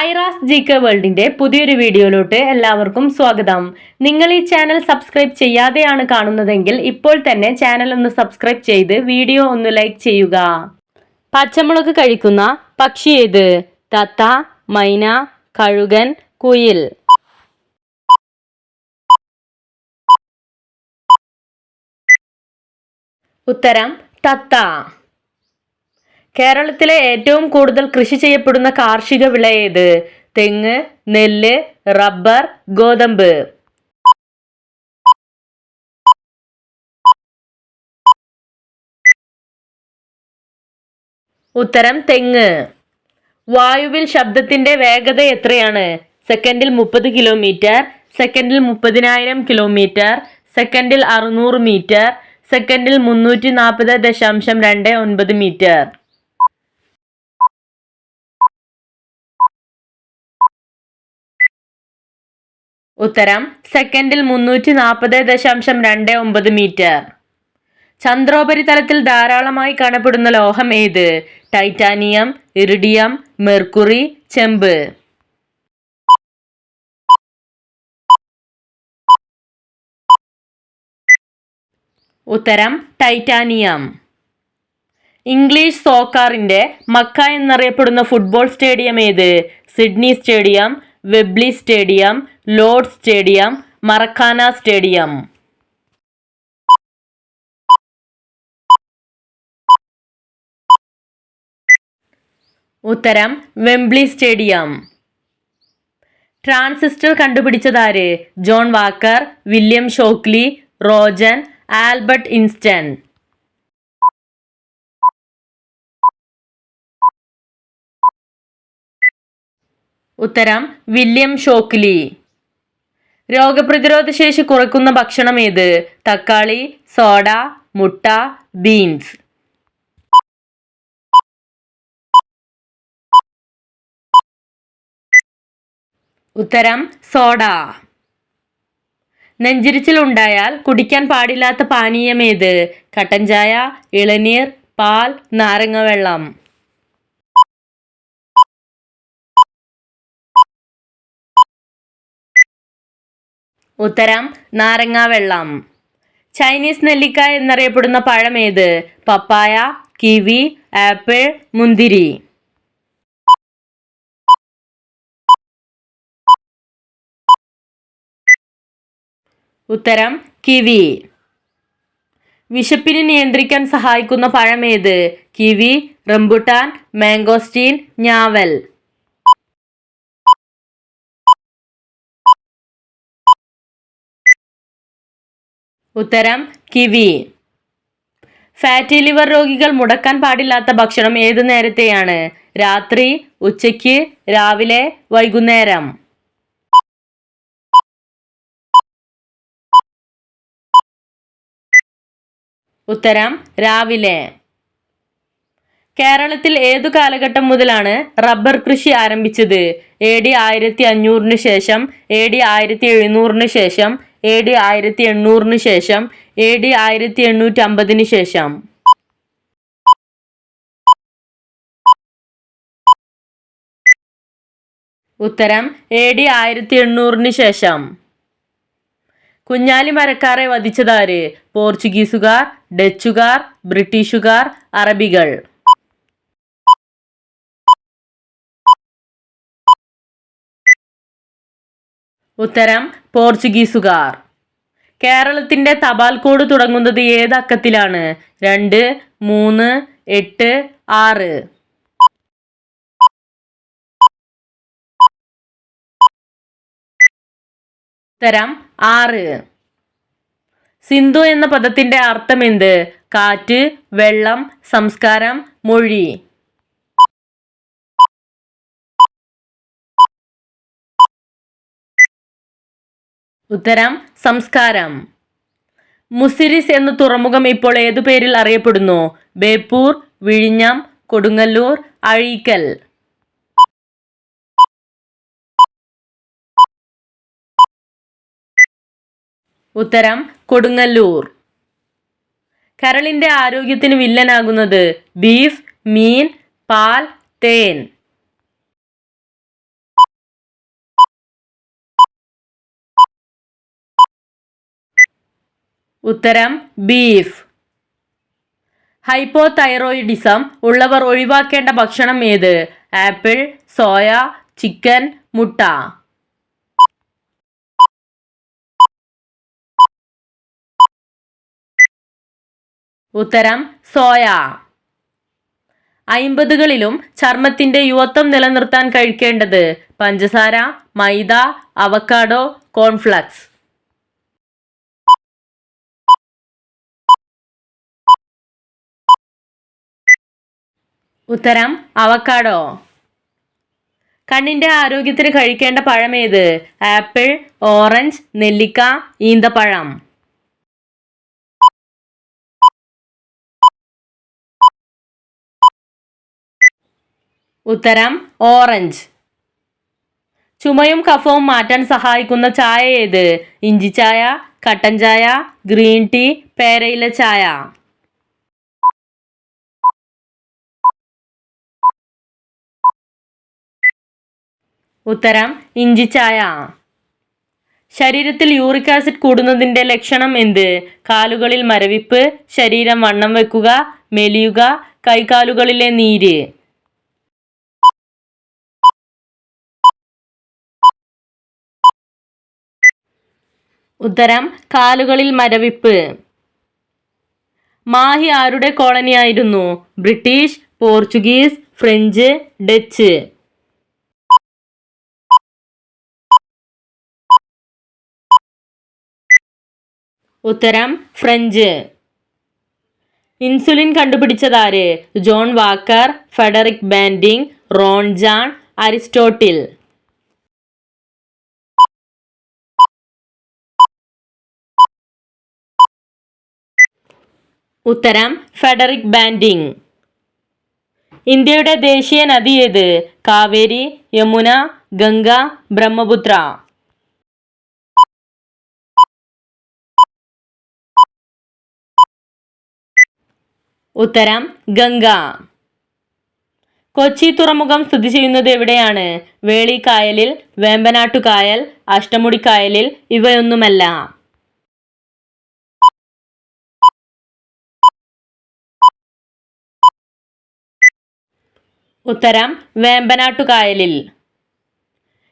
Aira's G K വേൾഡിന്റെ പുതിയൊരു വീഡിയോയിലോട്ട് എല്ലാവർക്കും സ്വാഗതം. നിങ്ങൾ ഈ ചാനൽ സബ്സ്ക്രൈബ് ചെയ്യാതെയാണ് കാണുന്നതെങ്കിൽ ഇപ്പോൾ തന്നെ ചാനൽ ഒന്ന് സബ്സ്ക്രൈബ് ചെയ്ത് വീഡിയോ ഒന്ന് ലൈക്ക് ചെയ്യുക. പച്ചമുളക് കഴിക്കുന്ന പക്ഷി ഏത്? തത്ത മൈന കഴുകൻ കുയിൽ. ഉത്തരം തത്ത. കേരളത്തിലെ ഏറ്റവും കൂടുതൽ കൃഷി ചെയ്യപ്പെടുന്ന കാർഷിക വിള ഏത്? തെങ്ങ് നെല്ല് റബ്ബർ ഗോതമ്പ്. ഉത്തരം തെങ്ങ്. വായുവിൽ ശബ്ദത്തിന്റെ വേഗത എത്രയാണ്? സെക്കൻഡിൽ മുപ്പത് കിലോമീറ്റർ സെക്കൻഡിൽ മുപ്പതിനായിരം കിലോമീറ്റർ സെക്കൻഡിൽ അറുന്നൂറ് മീറ്റർ സെക്കൻഡിൽ മുന്നൂറ്റി നാൽപ്പത് ദശാംശം രണ്ട് ഒൻപത് മീറ്റർ. ഉത്തരം സെക്കൻഡിൽ മുന്നൂറ്റി നാൽപ്പത് ദശാംശം രണ്ട് ഒമ്പത് മീറ്റർ. ചന്ദ്രോപരിതലത്തിൽ ധാരാളമായി കാണപ്പെടുന്ന ലോഹം ഏത്? ടൈറ്റാനിയം ഇറിഡിയം മെർക്കുറി ചെമ്പ്. ഉത്തരം ടൈറ്റാനിയം. ഇംഗ്ലീഷ് സോക്കാറിന്റെ മക്ക എന്നറിയപ്പെടുന്ന ഫുട്ബോൾ സ്റ്റേഡിയം ഏത്? Sydney stadium Wembley stadium Lord stadium Maracana stadium. ഉത്തരം Wembley stadium. Transistor കണ്ടുപിടിച്ചതാര്? John Walker William Shockley Roentgen Albert Einstein. ഉത്തരം വില്യം ഷോക്ലി. രോഗപ്രതിരോധ ശേഷി കുറയ്ക്കുന്ന ഭക്ഷണം ഏത്? തക്കാളി സോഡ മുട്ട ബീൻസ്. ഉത്തരം സോഡ. നെഞ്ചിരിച്ചിൽ ഉണ്ടായാൽ കുടിക്കാൻ പാടില്ലാത്ത പാനീയം ഏത്? കട്ടൻ ചായ ഇളനീർ പാൽ നാരങ്ങ വെള്ളം. ഉത്തരം നാരങ്ങ വെള്ളം. ചൈനീസ് നെല്ലിക്ക എന്നറിയപ്പെടുന്ന പഴം ഏത്? പപ്പായ കിവി ആപ്പിൾ മുന്തിരി. ഉത്തരം കിവി. വിശപ്പിനെ നിയന്ത്രിക്കാൻ സഹായിക്കുന്ന പഴം ഏത്? കിവി റംബുട്ടാൻ മാംഗോസ്റ്റീൻ ഞാവൽ. ഉത്തരം കിവി. ഫാറ്റി ലിവർ രോഗികൾ മുടക്കാൻ പാടില്ലാത്ത ഭക്ഷണം ഏതു നേരത്തെയാണ്? രാത്രി ഉച്ചയ്ക്ക് രാവിലെ വൈകുന്നേരം. ഉത്തരം രാവിലെ. കേരളത്തിൽ ഏതു കാലഘട്ടം മുതലാണ് റബ്ബർ കൃഷി ആരംഭിച്ചത്? എ ഡി ആയിരത്തി അഞ്ഞൂറിന് ശേഷം എ ഡി ആയിരത്തി എഴുന്നൂറിന് ശേഷം എ ഡി ആയിരത്തി എണ്ണൂറിന് ശേഷം എ ഡി ആയിരത്തി എണ്ണൂറ്റി അമ്പതിന് ശേഷം. ഉത്തരം എ ഡി ആയിരത്തി എണ്ണൂറിന് ശേഷം. കുഞ്ഞാലി മരക്കാരെ വധിച്ചതാര്? പോർച്ചുഗീസുകാർ ഡച്ചുകാർ ബ്രിട്ടീഷുകാർ അറബികൾ. ഉത്തരം പോർച്ചുഗീസുകാർ. കേരളത്തിന്റെ തപാൽ കോഡ് തുടങ്ങുന്നത് ഏത് അക്കത്തിലാണ് രണ്ട് മൂന്ന് എട്ട് ആറ്. ഉത്തരം ആറ്. സിന്ധു എന്ന പദത്തിന്റെ അർത്ഥം എന്ത് കാറ്റ് വെള്ളം സംസ്കാരം മൊഴി. ഉത്തരം സംസ്കാരം. മുസിരിസ് എന്ന തുറമുഖം ഇപ്പോൾ ഏതു പേരിൽ അറിയപ്പെടുന്നു? ബേപ്പൂർ വിഴിഞ്ഞം കൊടുങ്ങല്ലൂർ അഴീക്കൽ. ഉത്തരം കൊടുങ്ങല്ലൂർ. കരളിന്റെ ആരോഗ്യത്തിന് വില്ലനാകുന്നത് ബീഫ് മീൻ പാൽ തേൻ. ഉത്തരം ബീഫ്. ഹൈപ്പോതൈറോയിഡിസം ഉള്ളവർ ഒഴിവാക്കേണ്ട ഭക്ഷണം ഏത്? ആപ്പിൾ സോയ ചിക്കൻ മുട്ട. ഉത്തരം സോയ. അയിമ്പതുകളിലും ചർമ്മത്തിന്റെ യുവത്വം നിലനിർത്താൻ കഴിക്കേണ്ടത് പഞ്ചസാര മൈദ അവക്കാഡോ കോൺഫ്ലക്സ്. ഉത്തരം അവക്കാഡോ കണ്ണിന്റെ ആരോഗ്യത്തിന് കഴിക്കേണ്ട പഴം ഏത്? ആപ്പിൾ ഓറഞ്ച് നെല്ലിക്ക ഈന്തപ്പഴം. ഉത്തരം ഓറഞ്ച്. ചുമയും കഫവും മാറ്റാൻ സഹായിക്കുന്ന ചായ ഏത്? ഇഞ്ചി ചായ കട്ടൻ ചായ ഗ്രീൻ ടീ പേരയില ചായ. ഉത്തരം ഇഞ്ചി ചായ. ശരീരത്തിൽ യൂറിക് ആസിഡ് കൂടുന്നതിന്റെ ലക്ഷണം എന്ത്? കാലുകളിൽ മരവിപ്പ് ശരീരം വണ്ണം വെക്കുക മെലിയുക കൈകാലുകളിലെ നീര്. ഉത്തരം കാലുകളിൽ മരവിപ്പ്. മാഹി ആരുടെ കോളനിയായിരുന്നു? British Portuguese French Dutch. ഉത്തരം French insulin കണ്ടുപിടിച്ചതാര് John Walker Frederick Banting Ron John Aristotle ഉത്തരം ഫെഡറിക് ബാൻഡിങ് ഇന്ത്യയുടെ ദേശീയ നദി ഏത് കാവേരി യമുന ഗംഗ ബ്രഹ്മപുത്ര ഉത്തരം ഗംഗ. കൊച്ചി തുറമുഖം സ്ഥിതി ചെയ്യുന്നത് എവിടെയാണ്? വേളിക്കായലിൽ വേമ്പനാട്ടുകായൽ അഷ്ടമുടിക്കായലിൽ ഇവയൊന്നുമല്ല. ഉത്തരം വേമ്പനാട്ടുകായലിൽ.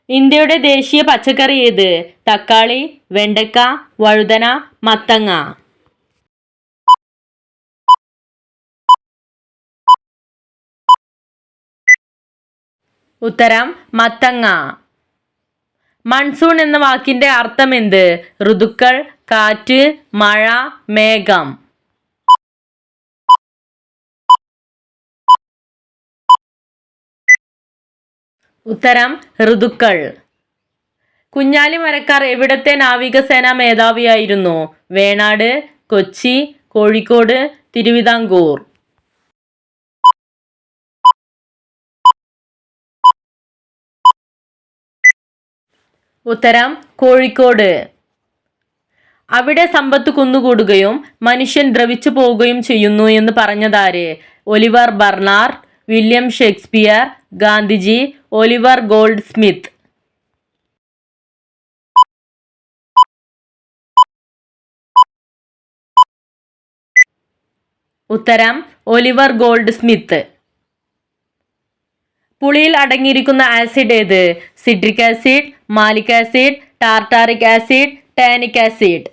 ഇന്ത്യയുടെ ദേശീയ പച്ചക്കറി ഏത്? തക്കാളി വെണ്ടക്ക വഴുതന മത്തങ്ങ. ഉത്തരം മത്തങ്ങ. മൺസൂൺ എന്ന വാക്കിന്റെ അർത്ഥം എന്ത് ഋതുക്കൾ കാറ്റ് മഴ മേഘം. ഉത്തരം ഋതുക്കൾ. കുഞ്ഞാലി മരക്കാർ എവിടത്തെ നാവികസേനാ മേധാവിയായിരുന്നു? വേണാട് കൊച്ചി കോഴിക്കോട് തിരുവിതാംകൂർ. ഉത്തരം കോഴിക്കോട്. അവിടെ സമ്പത്ത് കുന്നുകൂടുകയും മനുഷ്യൻ ദ്രവിച്ചു പോവുകയും ചെയ്യുന്നു എന്ന് പറഞ്ഞതാര്? Oliver Bernard William Shakespeare Gandhiji Oliver Goldsmith ഉത്തരം ഒലിവർ ഗോൾഡ് സ്മിത്ത് പുളിയിൽ അടങ്ങിയിരിക്കുന്ന ആസിഡ് ഏത്? Citric acid malic acid tartaric acid tannic acid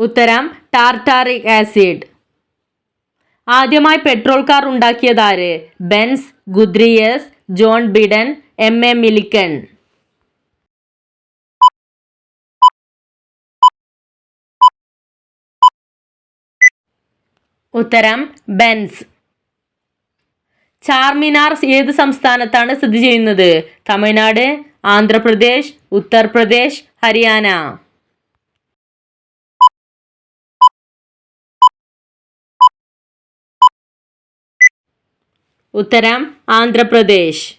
ഉത്തരം ടാർട്ടാറിക് ആസിഡ് ആദ്യമായി പെട്രോൾ കാർ ഉണ്ടാക്കിയതാര് Benz ഗുദ്രിയസ് John Biden M A Millikan. ഉത്തരം ബെൻസ്. ചാർമിനാർ ഏത് സംസ്ഥാനത്താണ് സ്ഥിതി ചെയ്യുന്നത്? തമിഴ്നാട് ആന്ധ്രാപ്രദേശ് ഉത്തർപ്രദേശ് ഹരിയാന. ഉത്തരം ആന്ധ്രാപ്രദേശ്.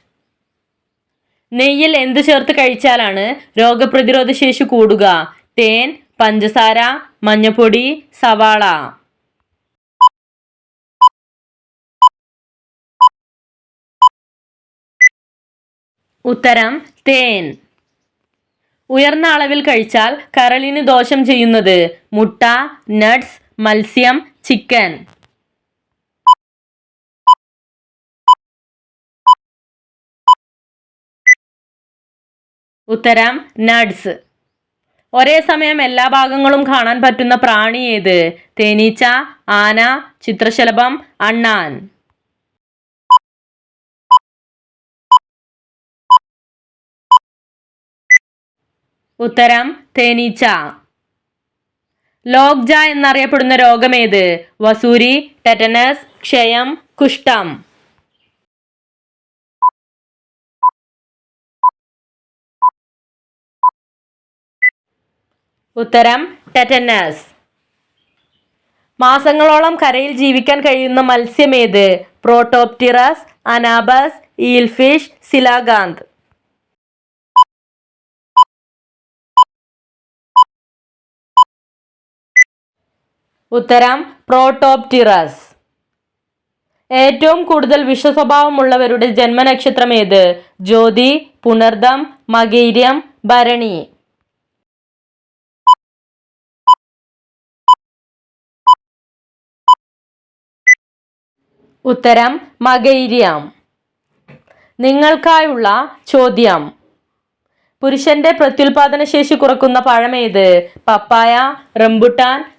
നെയ്യിൽ എന്ത് ചേർത്ത് കഴിച്ചാലാണ് രോഗപ്രതിരോധ ശേഷി കൂടുക? തേൻ പഞ്ചസാര മഞ്ഞപ്പൊടി സവാള. ഉത്തരം തേൻ. ഉയർന്ന അളവിൽ കഴിച്ചാൽ കരളിന് ദോഷം ചെയ്യുന്നത് മുട്ട നട്ട്സ് മത്സ്യം ചിക്കൻ. ഉത്തരം നട്സ് ഒരേ സമയം എല്ലാ ഭാഗങ്ങളും കാണാൻ പറ്റുന്ന പ്രാണി ഏത്? തേനീച്ച ആന ചിത്രശലഭം അണ്ണാൻ. ഉത്തരം തേനീച്ച. ലോക്ജ എന്നറിയപ്പെടുന്ന രോഗമേത്? വസൂരി ടെറ്റനസ് ക്ഷയം കുഷ്ഠം. ഉത്തരം ടെറ്റനസ്. മാസങ്ങളോളം കരയിൽ ജീവിക്കാൻ കഴിയുന്ന മത്സ്യമേത്? പ്രോട്ടോപ്റ്റിറസ് അനാബസ് ഈൽഫിഷ് സിലാഗാന്ത്. ഉത്തരം പ്രോട്ടോപ്റ്റിറസ്. ഏറ്റവും കൂടുതൽ വിഷസ്വഭാവമുള്ളവരുടെ ജന്മനക്ഷത്രം ഏത്? ജ്യോതി പുണർദം മകൈര്യം ഭരണി. ഉത്തരം മകൈര്യം. നിങ്ങൾക്കായുള്ള ചോദ്യം. പുരുഷന്റെ പ്രത്യുൽപാദന ശേഷി കുറക്കുന്ന പഴമേത് പപ്പായ റംബുട്ടാൻ